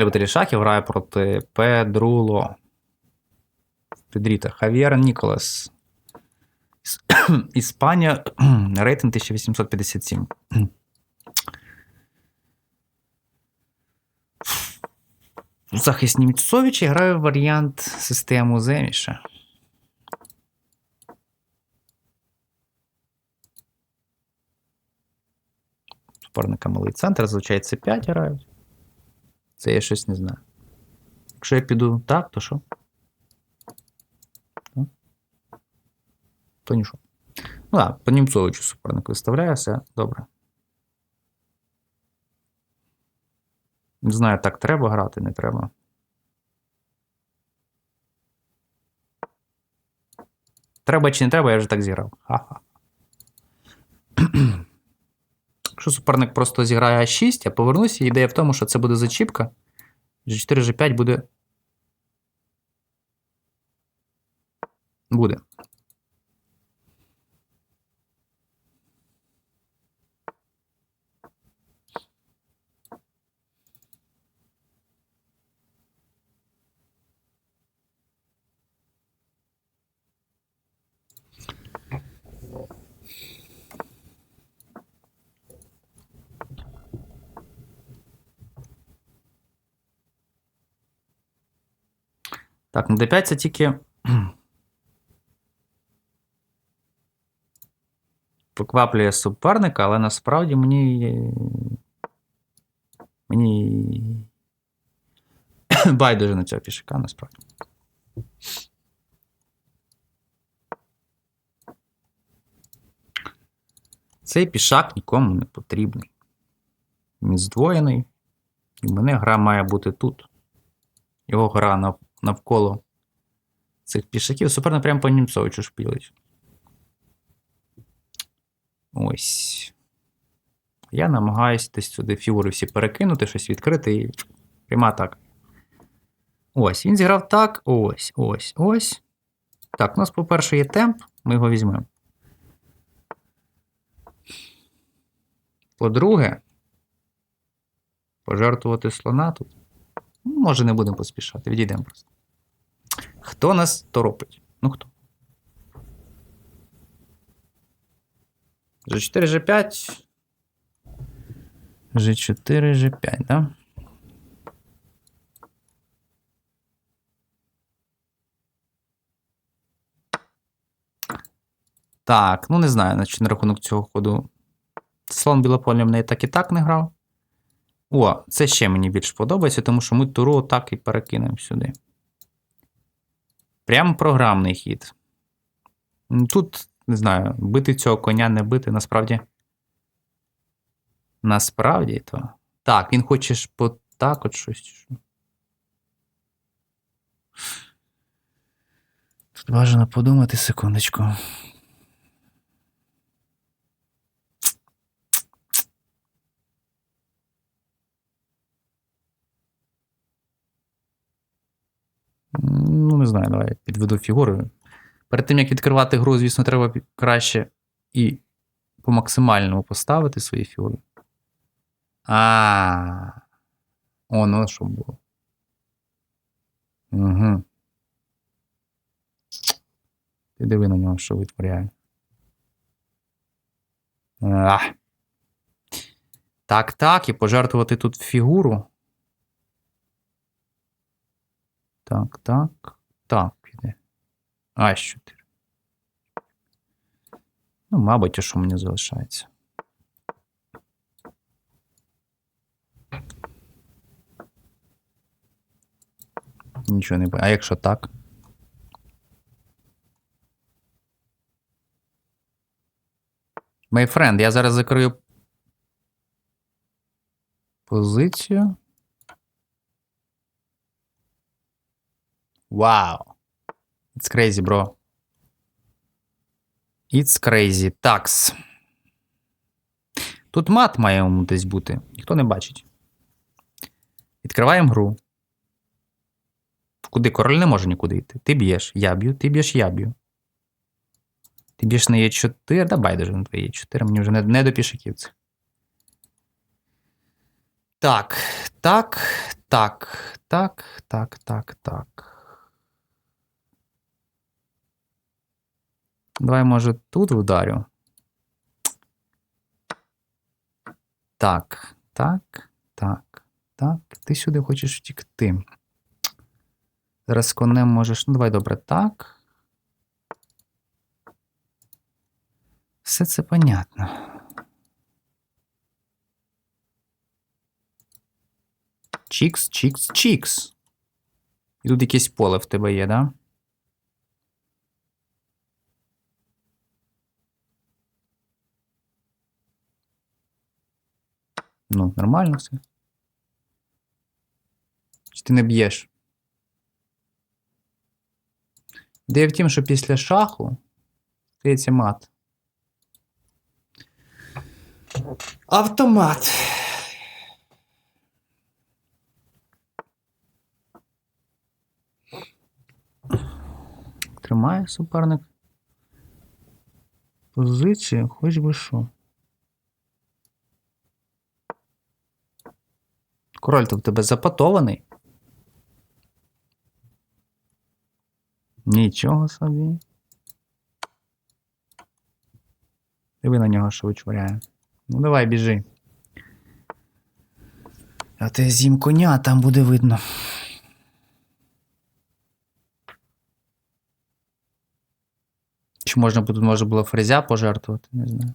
Любителі шахів грає проти Педруло. Педріта. Хав'єр Ніколас. Іс- Іспанія. Рейтинг 1857. У захист Німцовича грає варіант систему Земіша. Суперника малий центр, зазвичай це 5 грають. Це я щось не знаю. Якщо я піду так, то що? Ну, То нічого. Ну так, по Німцовичу суперник виставляє все. Добре. Не знаю, так треба грати, не треба. Треба чи не треба, я вже так зіграв. Ха-ха. Якщо суперник просто зіграє А6, я повернуся, ідея в тому, що це буде зачіпка. G4, G5 буде. Буде. Так, на D5 це тільки. Покваплює суперника, але насправді мені. Мені. Байдуже на цього пішака, насправді. Цей пішак нікому не потрібний. Він здвоєний, і мене гра має бути тут. Його гра нав- навколо цих пішаків. Суперник прямо по Німцовичу шпілить. Ось. Я намагаюся десь сюди фігури всі перекинути, щось відкрити і пряма атака. Ось, він зіграв так. Ось, ось, ось. Так, у нас, по-перше, є темп, ми його візьмемо. По-друге, пожертвувати слона тут. Може, не будемо поспішати, відійдемо просто. Хто нас торопить? Ну хто? G4, G5. G4, G5, да? Так, ну не знаю, значить, на рахунок цього ходу. Слон білополем не так і так не грав. О, це ще мені більш подобається, тому що ми туру так і перекинемо сюди. Прямо програмний хід. Ну, Тут, не знаю, бити цього коня, не бити, насправді. Насправді то. Так, він хоче ж по так от щось. Тут бажано подумати секундочку. Ну, не знаю, давай підведу фігури. Перед тим, як відкривати гру, звісно, треба краще і по максимальному поставити свої фігури. А. О, ну що було. Угу. Ти диви на нього, що витворяє. Так, так, і пожертвувати тут фігуру. Так, так, так, піде. А, що ти? Ну, мабуть, що мені залишається. Нічого не б- А якщо так? My friend, я зараз закрию позицію. Вау. It's crazy, bro. It's crazy. Такс. Тут мат має десь бути. Ніхто не бачить. Відкриваємо гру. Куди? Король не може нікуди йти. Ти б'єш, я б'ю, ти б'єш, я б'ю. Ти б'єш на Е4, да байдуже на твоє Е4, мені вже не, не до пішаків цих. Так, так, Так, так, так, так, так. Давай, може, тут вдарю. Так, так, так, так. Ти сюди хочеш втікти. Зараз конем можеш. Ну, давай добре, так. Все це понятно. Чікс, чікс, чікс. І тут якесь поле в тебе є, да? Ну, нормально все. Чи ти не б'єш? Ідея в тім, що після шаху стається мат. Автомат. Тримає суперник. Позицію, хоч би що. Король то в тебе запатований. Нічого собі. Диви на нього, що вичворяє. Ну, давай, біжи. А ти з'їм коня, там буде видно. Чи можна буде, може було фрезя пожертвувати, не знаю.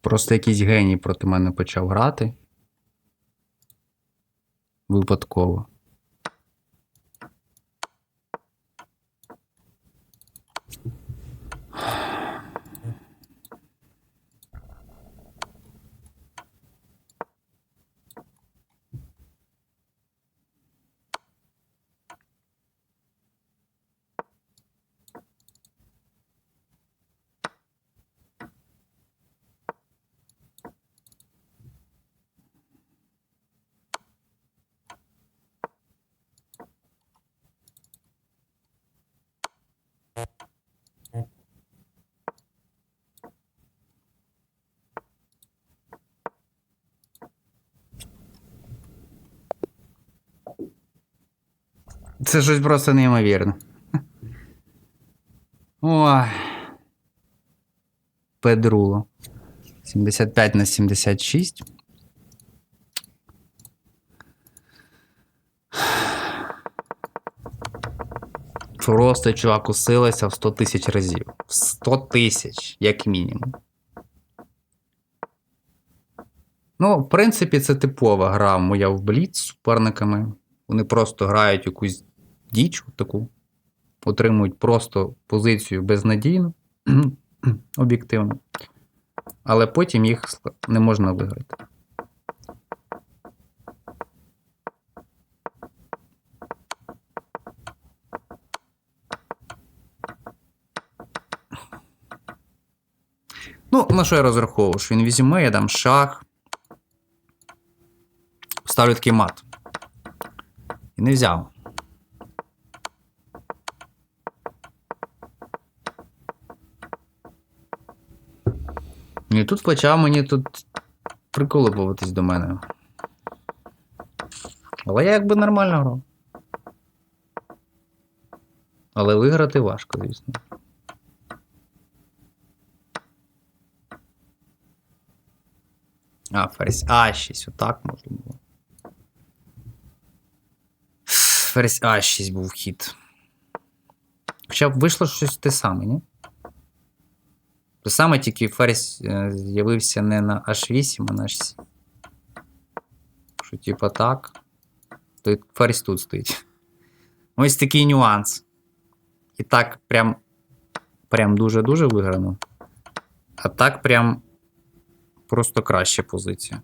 Просто якийсь геній проти мене почав грати. Випадково. Це щось просто неймовірне. Ой. Педруло. 75 на 76. Просто чувак усилився в 100 тисяч разів. В 100 тисяч, як мінімум. Ну, в принципі, це типова гра моя в Бліц з суперниками. Вони просто грають якусь діч таку, отримують просто позицію безнадійну, об'єктивно. Але потім їх не можна виграти. Ну, на що я розраховував? Що він візьме, я дам шах. Ставлю такий мат. І не взяв. І тут почав мені тут приколупуватись до мене. Але я якби нормально грав. Але виграти важко, звісно. А, ферзь А6, отак можна було. Ферзь А6 був хід. Хоча б вийшло щось те саме, ні? Те саме, тільки ферзь е, з'явився не на H8, а на H7. Що, типа так. То ферзь тут стоїть. Ось такий нюанс. І так прям. Прям дуже-дуже виграно. А так прям просто краща позиція.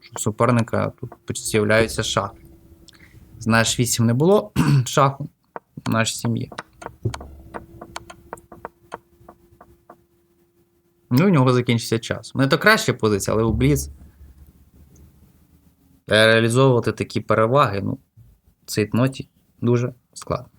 Що в суперника тут з'являються шахи. З наш 8 не було шаху, наш 7 Ну, у нього закінчиться час. У мене то краща позиція, але у Бліц реалізовувати такі переваги, ну, цей ноті дуже складно.